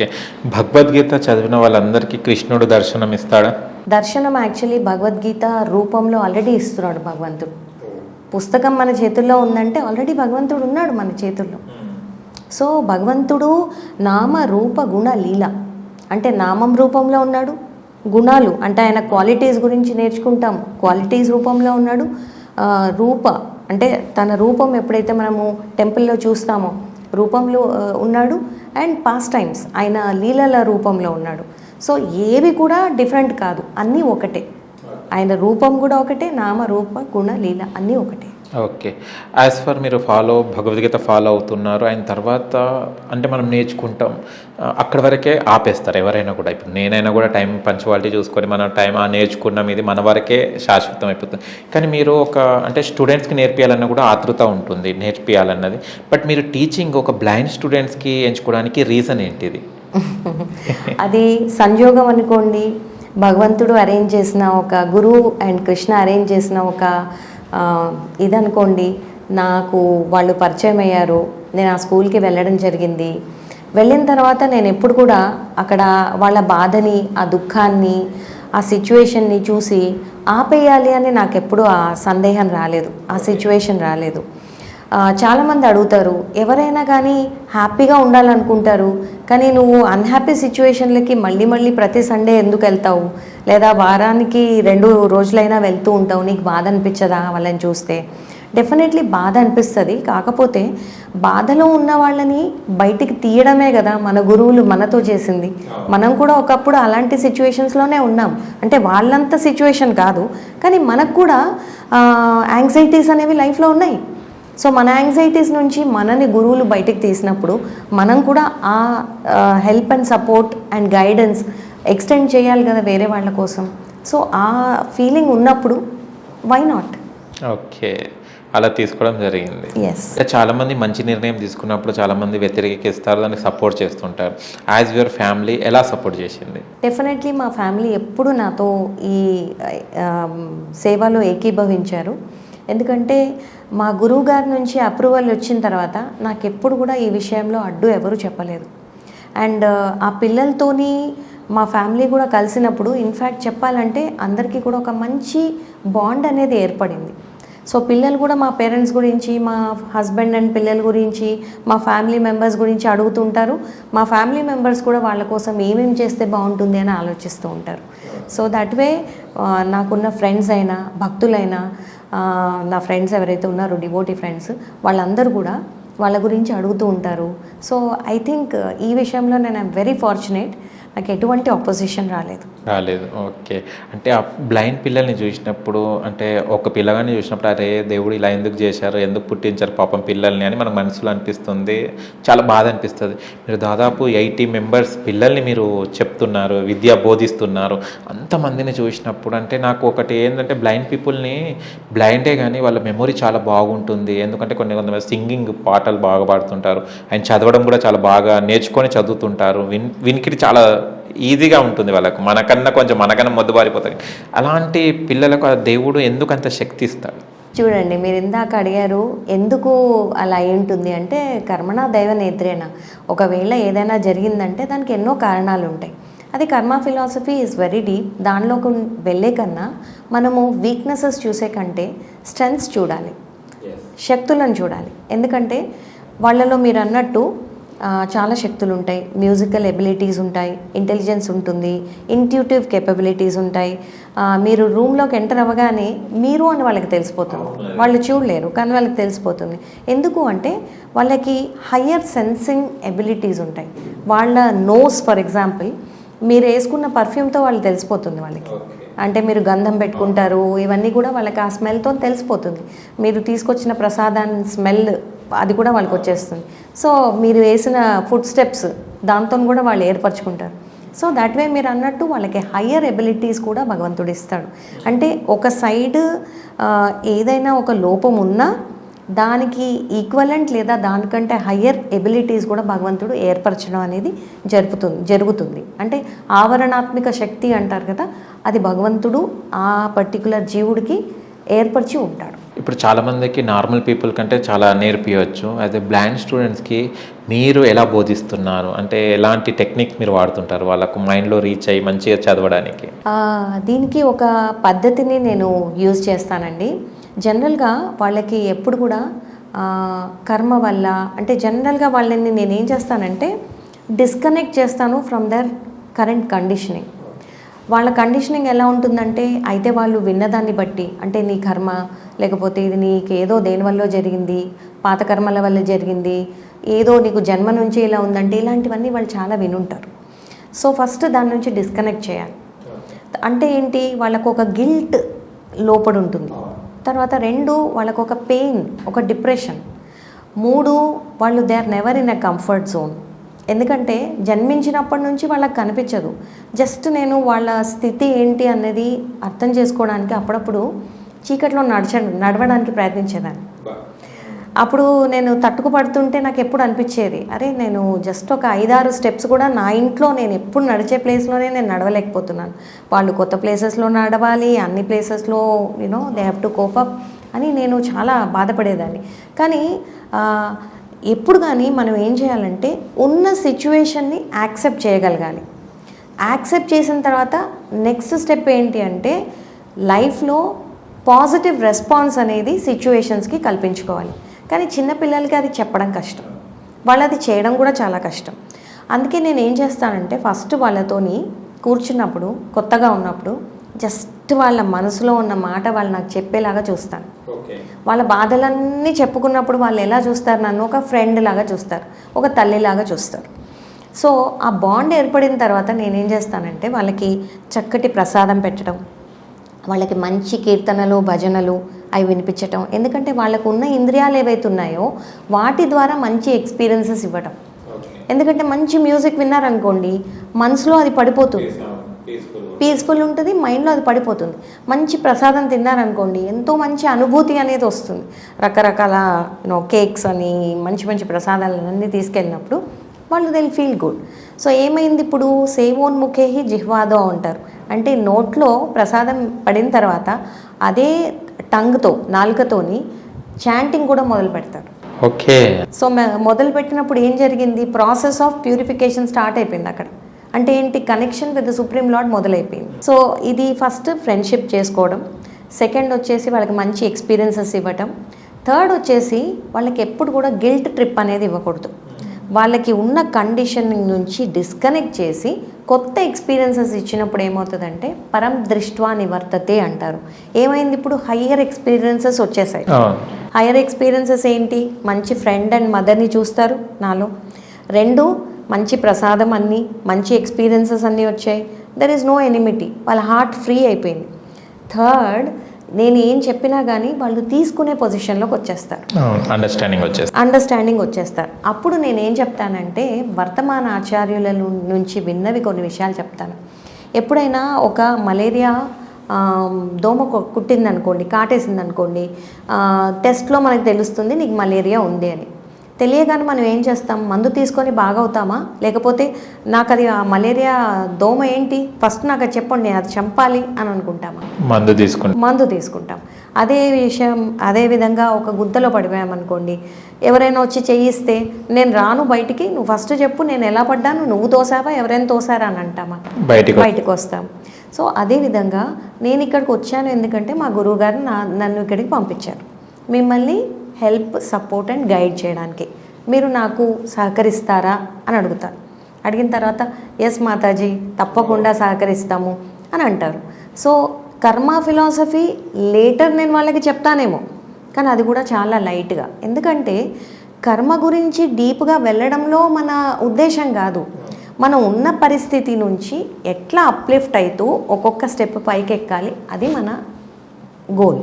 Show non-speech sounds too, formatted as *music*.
Okay. Bhagavad Gita చదివిన వాళ్ళందరికీ కృష్ణుడు దర్శనం ఇస్తాడా? దర్శనం యాక్చువల్లీ భగవద్గీత రూపంలో ఆల్రెడీ ఇస్తున్నాడు భగవంతుడు. పుస్తకం మన చేతుల్లో ఉందంటే ఆల్రెడీ భగవంతుడు ఉన్నాడు మన చేతుల్లో. సో భగవంతుడు నామ రూప గుణ లీల. అంటే నామం రూపంలో ఉన్నాడు గుణాలు అంటే ఆయన క్వాలిటీస్ గురించి నేర్చుకుంటాం. క్వాలిటీస్ రూపంలో ఉన్నాడు రూప. అంటే తన రూపం ఎప్పుడైతే మనము టెంపుల్లో చూస్తామో రూపంలో ఉన్నాడు. అండ్ పాస్ టైమ్స్ ఆయన లీలల రూపంలో ఉన్నాడు. సో ఏవి కూడా డిఫరెంట్ కాదు. అన్నీ ఒకటే. ఆయన రూపం కూడా ఒకటే నామ రూప గుణ లీల అన్నీ ఒకటే. ఓకే. యాజ్ ఫర్ మీరు ఫాలో భగవద్గీత ఫాలో అవుతున్నారు ఆయన తర్వాత అంటే మనం నేర్చుకుంటాం అక్కడ అక్కడి వరకే ఆపేస్తారు ఎవరైనా కూడా. ఇప్పుడు నేనైనా కూడా టైం పంచువాలిటీ చూసుకొని మన టైం ఆ నేర్చుకున్నాం ఇది మన వరకే శాశ్వతం అయిపోతుంది. కానీ మీరు ఒక అంటే స్టూడెంట్స్కి నేర్పియాలన్న కూడా ఆతృత ఉంటుంది నేర్పియాలన్నది. బట్ మీరు టీచింగ్ ఒక బ్లైండ్ స్టూడెంట్స్కి ఎంచుకోవడానికి రీజన్ ఏంటిది? *laughs* అది సంయోగం అనుకోండి. భగవంతుడు అరేంజ్ చేసిన ఒక గురువు అండ్ కృష్ణ అరేంజ్ చేసిన ఒక ఇదనుకోండి నాకు వాళ్ళు పరిచయం అయ్యారు నేను ఆ స్కూల్కి వెళ్ళడం జరిగింది. వెళ్ళిన తర్వాత నేను ఎప్పుడు కూడా అక్కడ వాళ్ళ బాధని ఆ దుఃఖాన్ని ఆ సిచ్యువేషన్ని చూసి ఆపేయాలి అని నాకు ఎప్పుడు ఆ సందేహం రాలేదు. ఆ సిచ్యువేషన్ రాలేదు. చాలామంది అడుగుతారు ఎవరైనా కానీ హ్యాపీగా ఉండాలనుకుంటారు కానీ నువ్వు అన్హ్యాపీ సిచ్యువేషన్లకి మళ్ళీ మళ్ళీ ప్రతి సండే ఎందుకు వెళ్తావు? లేదా వారానికి రెండు రోజులైనా వెళ్తూ ఉంటావు నీకు బాధ అనిపించదా వాళ్ళని చూస్తే? డెఫినెట్లీ బాధ అనిపిస్తుంది. కాకపోతే బాధలో ఉన్న వాళ్ళని బయటికి తీయడమే కదా మన గురువులు మనతో చేసింది. మనం కూడా ఒకప్పుడు అలాంటి సిచ్యువేషన్స్లోనే ఉన్నాం. అంటే వాళ్ళంత సిచ్యువేషన్ కాదు కానీ మనకు కూడా యాంగ్జైటీస్ అనేవి లైఫ్లో ఉన్నాయి. సో మన యాంగ్జైటీస్ నుంచి మనని గురువులు బయటకు తీసినప్పుడు మనం కూడా ఆ help and support and guidance extend చేయాలి కదా వేరే వాళ్ళ కోసం. సో ఆ ఫీలింగ్ ఉన్నప్పుడు వై నాట్ ఓకే. అలా తీసుకోవడం జరిగింది. చాలా మంది మంచి నిర్ణయం తీసుకున్నప్పుడు చాలా మంది వ్యతిరేకిస్తారు దానికి సపోర్ట్ చేస్తుంటారు. యాజ్ యువర్ ఫ్యామిలీ ఎలా సపోర్ట్ చేసింది? డెఫినెట్లీ మా ఫ్యామిలీ ఎప్పుడు నాతో ఈ సేవలో ఏకీభవించారు. ఎందుకంటే మా గురువు గారి నుంచి అప్రూవల్ వచ్చిన తర్వాత నాకు ఎప్పుడు కూడా ఈ విషయంలో అడ్డు ఎవరు చెప్పలేదు. అండ్ ఆ పిల్లలతోని మా ఫ్యామిలీ కూడా కలిసినప్పుడు ఇన్ఫ్యాక్ట్ చెప్పాలంటే అందరికీ కూడా ఒక మంచి బాండ్ అనేది ఏర్పడింది. సో పిల్లలు కూడా మా పేరెంట్స్ గురించి మా హస్బెండ్ అండ్ పిల్లల గురించి మా ఫ్యామిలీ మెంబర్స్ గురించి అడుగుతుంటారు మా ఫ్యామిలీ మెంబర్స్ కూడా వాళ్ళ కోసం ఏమేమి చేస్తే బాగుంటుంది అని ఆలోచిస్తూ ఉంటారు. సో దట్ వే నాకున్న ఫ్రెండ్స్ అయినా భక్తులైనా నా ఫ్రెండ్స్ ఎవరైతే ఉన్నారో డివోటీ ఫ్రెండ్స్ వాళ్ళందరూ కూడా వాళ్ళ గురించి అడుగుతూ ఉంటారు. సో ఐ థింక్ ఈ విషయంలో నేను ఐమ్ వెరీ ఫార్చునేట్ నాకు ఎటువంటి ఆపోజిషన్ రాలేదు. రాలేదు. ఓకే. అంటే ఆ బ్లైండ్ పిల్లల్ని చూసినప్పుడు అంటే ఒక పిల్లగాని చూసినప్పుడు అరే దేవుడు ఇలా ఎందుకు చేశారు ఎందుకు పుట్టించారు పాపం పిల్లల్ని అని మనకు మనసులో అనిపిస్తుంది. చాలా బాధ అనిపిస్తుంది. మీరు దాదాపు ఎయిటీ మెంబర్స్ పిల్లల్ని మీరు చెప్తున్నారు విద్య బోధిస్తున్నారు. అంతమందిని చూసినప్పుడు అంటే నాకు ఒకటి ఏంటంటే బ్లైండ్ పీపుల్ని బ్లైండే కానీ వాళ్ళ మెమొరీ చాలా బాగుంటుంది. ఎందుకంటే కొన్ని కొంతమంది సింగింగ్ పాటలు బాగా పాడుతుంటారు. ఆయన చదవడం కూడా చాలా బాగా నేర్చుకొని చదువుతుంటారు. విన్ వినికిడి చాలా ఈజీగా ఉంటుంది వాళ్ళకు. మనకన్నా కొంచెం మనకన్నా మొద్దుబారిపోతుంది అలాంటి పిల్లలకు ఆ దేవుడు ఎందుకు అంత శక్తి ఇస్తాడు? చూడండి మీరు ఇందాక అడిగారు ఎందుకు అలా అయి ఉంటుంది అంటే కర్మణ దైవ నేత్రేన? ఒకవేళ ఏదైనా జరిగిందంటే దానికి ఎన్నో కారణాలు ఉంటాయి. అది కర్మ ఫిలాసఫీ ఈజ్ వెరీ డీప్ దానిలోకి వెళ్ళే కన్నా మనము వీక్నెసెస్ చూసే కంటే స్ట్రెంగ్స్ చూడాలి. శక్తులను చూడాలి. ఎందుకంటే వాళ్ళలో మీరు అన్నట్టు చాలా శక్తులు ఉంటాయి మ్యూజికల్ ఎబిలిటీస్ ఉంటాయి. ఇంటెలిజెన్స్ ఉంటుంది. ఇంట్యూటివ్ కేపబిలిటీస్ ఉంటాయి. మీరు రూమ్లోకి ఎంటర్ అవ్వగానే మీరు అని వాళ్ళకి తెలిసిపోతుంది. వాళ్ళు చూడలేరు కానీ వాళ్ళకి తెలిసిపోతుంది. ఎందుకు అంటే వాళ్ళకి హయ్యర్ సెన్సింగ్ ఎబిలిటీస్ ఉంటాయి. వాళ్ళ నోస్ ఫర్ ఎగ్జాంపుల్ మీరు వేసుకున్న పర్ఫ్యూమ్తో వాళ్ళు తెలిసిపోతుంది వాళ్ళకి. అంటే మీరు గంధం పెట్టుకుంటారు ఇవన్నీ కూడా వాళ్ళకి ఆ స్మెల్తో తెలిసిపోతుంది. మీరు తీసుకొచ్చిన ప్రసాదాన్ని స్మెల్ అది కూడా వాళ్ళకి వచ్చేస్తుంది. సో మీరు వేసిన ఫుడ్ స్టెప్స్ దాంతో కూడా వాళ్ళు ఏర్పరచుకుంటారు. సో దాట్ వే మీరు అన్నట్టు వాళ్ళకి హయ్యర్ ఎబిలిటీస్ కూడా భగవంతుడు ఇస్తాడు. అంటే ఒక సైడ్ ఏదైనా ఒక లోపం ఉన్నా దానికి ఈక్వలెంట్ లేదా దానికంటే హయ్యర్ ఎబిలిటీస్ కూడా భగవంతుడు ఏర్పరచడం అనేది జరుపుతుంది జరుగుతుంది. అంటే ఆవరణాత్మిక శక్తి అంటారు కదా అది భగవంతుడు ఆ పర్టికులర్ జీవుడికి ఏర్పరిచి ఉంటాడు ఇప్పుడు చాలా మందికి నార్మల్ పీపుల్ కంటే చాలా నేర్పించవచ్చు అయితే బ్లైండ్ స్టూడెంట్స్కి మీరు ఎలా బోధిస్తున్నారు? అంటే ఎలాంటి టెక్నిక్ మీరు వాడుతుంటారు? వాళ్ళకు మైండ్లో రీచ్ అయ్యి మంచిగా చదవడానికి. దీనికి ఒక పద్ధతిని నేను యూజ్ చేస్తానండి. జనరల్గా వాళ్ళకి ఎప్పుడు కూడా కర్మ వల్ల అంటే జనరల్గా వాళ్ళని నేను ఏం చేస్తానంటే డిస్కనెక్ట్ చేస్తాను ఫ్రమ్ దర్ కరెంట్ కండిషనింగ్. వాళ్ళ కండిషనింగ్ ఎలా ఉంటుందంటే అయితే వాళ్ళు విన్నదాన్ని బట్టి అంటే నీ కర్మ లేకపోతే ఇది నీకు ఏదో దేనివల్ల జరిగింది పాత కర్మల వల్ల జరిగింది ఏదో నీకు జన్మ నుంచి ఇలా ఉందంటే ఇలాంటివన్నీ వాళ్ళు చాలా వినుంటారు. సో ఫస్ట్ దాని నుంచి డిస్కనెక్ట్ చేయాలి. అంటే ఏంటి? వాళ్ళకు ఒక గిల్ట్ లోపడి ఉంటుంది తర్వాత రెండు వాళ్ళకు ఒక పెయిన్ ఒక డిప్రెషన్ మూడు వాళ్ళు they are never in a comfort zone ఎందుకంటే జన్మించినప్పటి నుంచి వాళ్ళకి కనిపించదు. జస్ట్ నేను వాళ్ళ స్థితి ఏంటి అనేది అర్థం చేసుకోవడానికి అప్పుడప్పుడు చీకట్లో నడచ నడవడానికి ప్రయత్నించేదాన్ని. అప్పుడు నేను తట్టుకుపడుతుంటే నాకు ఎప్పుడు అనిపించేది అరే నేను జస్ట్ ఒక ఐదారు స్టెప్స్ కూడా నా ఇంట్లో నేను ఎప్పుడు నడిచే ప్లేస్లోనే నేను నడవలేకపోతున్నాను. వాళ్ళు కొత్త ప్లేసెస్లో నడవాలి అన్ని ప్లేసెస్లో you know they have to cope up అని నేను చాలా బాధపడేదాన్ని. కానీ ఎప్పుడు కానీ మనం ఏం చేయాలంటే ఉన్న సిచ్యువేషన్ని యాక్సెప్ట్ చేయగలగాలి. యాక్సెప్ట్ చేసిన తర్వాత నెక్స్ట్ స్టెప్ ఏంటి అంటే లైఫ్లో పాజిటివ్ రెస్పాన్స్ అనేది సిచ్యువేషన్స్కి కల్పించుకోవాలి. కానీ చిన్నపిల్లలకి అది చెప్పడం కష్టం. వాళ్ళు అది చేయడం కూడా చాలా కష్టం. అందుకే నేను ఏం చేస్తానంటే ఫస్ట్ వాళ్ళతోని కూర్చున్నప్పుడు కొత్తగా ఉన్నప్పుడు జస్ట్ వాళ్ళ మనసులో ఉన్న మాట వాళ్ళు నాకు చెప్పేలాగా చూస్తాను వాళ్ళ బాధలన్నీ చెప్పుకున్నప్పుడు వాళ్ళు ఎలా చూస్తారు? నన్ను ఒక ఫ్రెండ్ లాగా చూస్తారు. ఒక తల్లిలాగా చూస్తారు. సో ఆ బాండ్ ఏర్పడిన తర్వాత నేనేం చేస్తానంటే వాళ్ళకి చక్కటి ప్రసాదం పెట్టడం వాళ్ళకి మంచి కీర్తనలు భజనలు అవి వినిపించటం. ఎందుకంటే వాళ్ళకు ఉన్న ఇంద్రియాలు ఏవైతే ఉన్నాయో వాటి ద్వారా మంచి ఎక్స్పీరియన్సెస్ ఇవ్వటం. ఎందుకంటే మంచి మ్యూజిక్ విన్నారనుకోండి మనసులో అది పడిపోతుంది. పీస్ఫుల్ ఉంటుంది. మైండ్లో అది పడిపోతుంది. మంచి ప్రసాదం తిన్నారనుకోండి ఎంతో మంచి అనుభూతి అనేది వస్తుంది. రకరకాల యూనో కేక్స్ అని మంచి మంచి ప్రసాదాలన్నీ తీసుకెళ్ళినప్పుడు వాళ్ళు దిల్ ఫీల్ గుడ్ సో ఏమైంది ఇప్పుడు? సేవోన్ముఖేహి జిహ్వాదో అంటారు. అంటే నోట్లో ప్రసాదం పడిన తర్వాత అదే టంగ్తో నాలుకతోని చాంటింగ్ కూడా మొదలు పెడతారు. ఓకే. సో మె- మొదలు పెట్టినప్పుడు ఏం జరిగింది? ప్రాసెస్ ఆఫ్ ప్యూరిఫికేషన్ స్టార్ట్ అయిపోయింది అక్కడ. అంటే ఏంటి కనెక్షన్ విత్ సుప్రీం లార్డ్ మొదలైపోయింది. సో ఇది ఫస్ట్ ఫ్రెండ్షిప్ చేసుకోవడం. సెకండ్ వచ్చేసి వాళ్ళకి మంచి ఎక్స్పీరియన్సెస్ ఇవ్వటం. థర్డ్ వచ్చేసి వాళ్ళకి ఎప్పుడు కూడా గిల్ట్ ట్రిప్ అనేది ఇవ్వకూడదు. వాళ్ళకి ఉన్న కండిషనింగ్ నుంచి డిస్కనెక్ట్ చేసి కొత్త ఎక్స్పీరియన్సెస్ ఇచ్చినప్పుడు ఏమవుతుందంటే పరం దృష్ట్వా నివర్తతే అంటారు. ఏమైంది ఇప్పుడు? హయ్యర్ ఎక్స్పీరియన్సెస్ వచ్చేసాయి. హైయర్ ఎక్స్పీరియన్సెస్ ఏంటి? మంచి ఫ్రెండ్ అండ్ మదర్ని చూస్తారు నాలో. రెండు మంచి ప్రసాదం అన్నీ మంచి ఎక్స్పీరియన్సెస్ అన్నీ వచ్చాయి. దర్ ఈజ్ నో ఎనిమిటీ వాళ్ళ హార్ట్ ఫ్రీ అయిపోయింది. థర్డ్ నేను ఏం చెప్పినా కానీ వాళ్ళు తీసుకునే పొజిషన్లోకి వచ్చేస్తారు. అండర్స్టాండింగ్ వచ్చేసి అండర్స్టాండింగ్ వచ్చేస్తారు. అప్పుడు నేను ఏం చెప్తానంటే వర్తమాన ఆచార్యుల నుంచి విన్నవి కొన్ని విషయాలు చెప్తాను. ఎప్పుడైనా ఒక మలేరియా దోమ కుట్టిందనుకోండి కాటేసింది అనుకోండి టెస్ట్లో మనకు తెలుస్తుంది నీకు మలేరియా ఉంది అని. తెలియగానే మనం ఏం చేస్తాం? మందు తీసుకొని బాగవుతామా? లేకపోతే నాకు అది ఆ మలేరియా దోమ ఏంటి? ఫస్ట్ నాకు అది చెప్పండి నేను అది చంపాలి అని అనుకుంటామా? మందు తీసుకుంటే మందు తీసుకుంటాం. అదే విషయం అదే విధంగా ఒక గుంతలో పడిపోయామనుకోండి ఎవరైనా వచ్చి చేయిస్తే నేను రాను బయటికి నువ్వు ఫస్ట్ చెప్పు నేను ఎలా పడ్డాను నువ్వు తోసావా ఎవరైనా తోసారా? అని అంటామా? బయటికి బయటకు వస్తాం. సో అదే విధంగా నేను ఇక్కడికి వచ్చాను ఎందుకంటే మా గురువుగారు నా నన్ను ఇక్కడికి పంపించారు. మిమ్మల్ని హెల్ప్ సపోర్ట్ అండ్ గైడ్ చేయడానికి. మీరు నాకు సహకరిస్తారా అని అడుగుతారు అడిగిన తర్వాత ఎస్ మాతాజీ తప్పకుండా సహకరిస్తాము అని అంటారు. సో కర్మ ఫిలాసఫీ లేటర్ నేను వాళ్ళకి చెప్తానేమో కానీ అది కూడా చాలా లైట్గా. ఎందుకంటే కర్మ గురించి డీప్గా వెళ్ళడంలో మన ఉద్దేశం కాదు. మనం ఉన్న పరిస్థితి నుంచి ఎట్లా అప్లిఫ్ట్ అవుతూ ఒక్కొక్క స్టెప్ పైకి ఎక్కాలి అది మన గోల్.